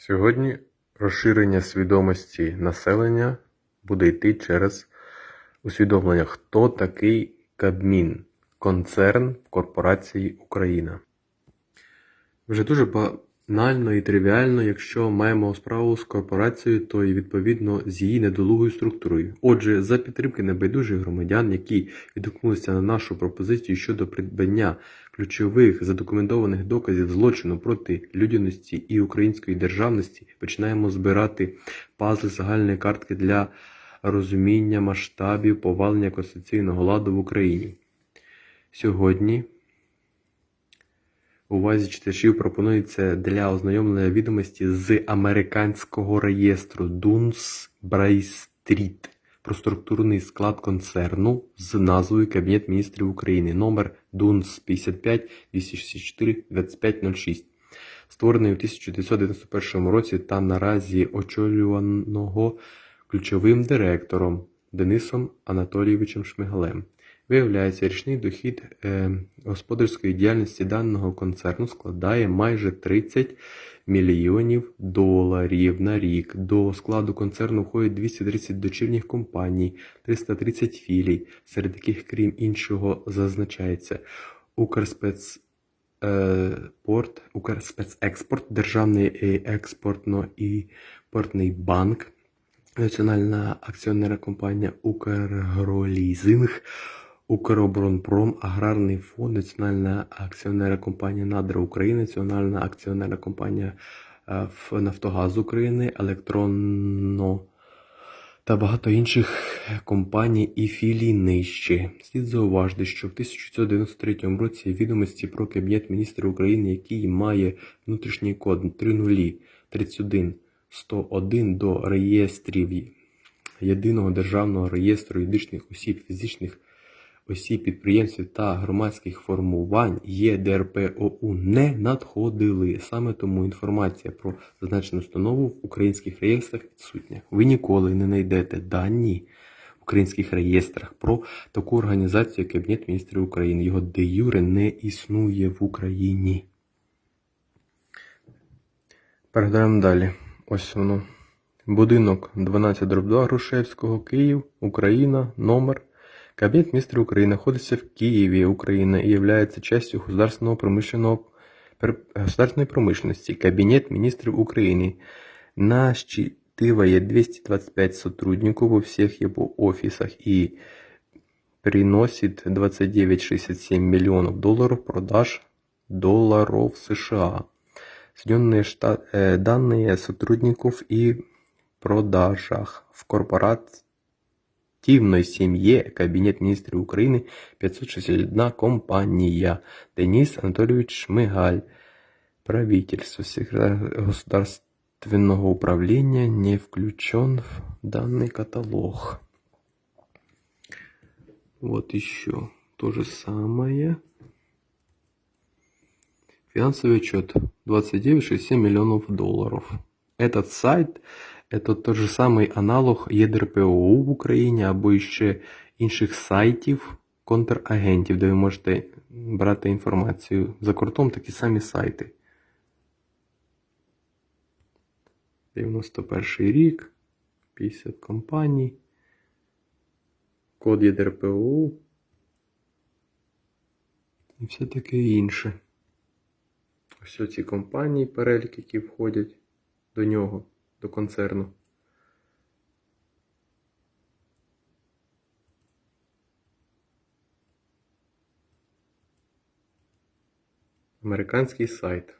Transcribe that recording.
Сьогодні розширення свідомості населення буде йти через усвідомлення, хто такий Кабмін – концерн в корпорації Україна. Вже дуже банально і тривіально, якщо маємо справу з корпорацією, то і відповідно з її недолугою структурою. Отже, за підтримки небайдужих громадян, які відгукнулися на нашу пропозицію щодо придбання ключових задокументованих доказів злочину проти людяності і української державності, починаємо збирати пазли загальної картки для розуміння масштабів повалення конституційного ладу в Україні. Сьогодні увазі читачів пропонується для ознайомлення відомості з американського реєстру Bradstreet про структурний склад концерну з назвою Кабінет міністрів України номер DUNS 55 264 2506, створений у 1991 році та наразі очолюваного ключовим директором Денисом Анатолійовичем Шмигалем. Виявляється, річний дохід е, господарської діяльності даного концерну складає майже 30 мільйонів доларів на рік. До складу концерну входять 230 дочірніх компаній, 330 філій, серед яких, крім іншого, зазначається Укрспец. е, Порт, Укрспецекспорт, Державний е, експортно-імпортний банк, Національна акціонерна компанія Укргролізинг, Укроборонпром, Аграрний фонд, Національна акціонерна компанія Надра України, Національна акціонерна компанія е, Нафтогаз України, Електронно та багато інших компаній і філій нижче. Слід зауважити, що в 1993 році відомості про Кабінет міністрів України, який має внутрішній код 3031 101 до реєстрів Єдиного державного реєстру юридичних осіб, фізичних осіб, підприємців та громадських формувань ЄДРПОУ не надходили. Саме тому інформація про зазначену установу в українських реєстрах відсутня. Ви ніколи не знайдете дані в українських реєстрах про таку організацію, як Кабінет міністрів України. Його де юре не існує в Україні. Передаємо далі. Ось воно. Будинок 12 2 Грушевського, Київ, Україна, номер. Кабінет міністрів України знаходиться в Києві, Україна, і є частью государственного промышленного, пер- государственной промышленности. Кабинет министров Украины насчитывает 225 сотрудников во всех его офисах и приносит 29,67 миллионов долларов продаж долларов США. Соединенные Штаты, э, данные сотрудников и продажах в корпоративной семье Кабинет министров Украины 561 компания. Денис Анатольевич Шмигаль. Правительство, секретарь государственного управления не включен в данный каталог. Вот еще то же самое. Финансовый отчет 29,67 миллионов долларов. Этот сайт это тот же самий аналог ЄДРПОУ в Україні або ще інших сайтів контрагентів, де ви можете брати інформацію. За кордоном такі самі сайти. 91 рік, 50 компаній, код ЄДРПОУ і все таке інше. Ось ці компанії, перелік, які входять до нього, до концерну. Американський сайт.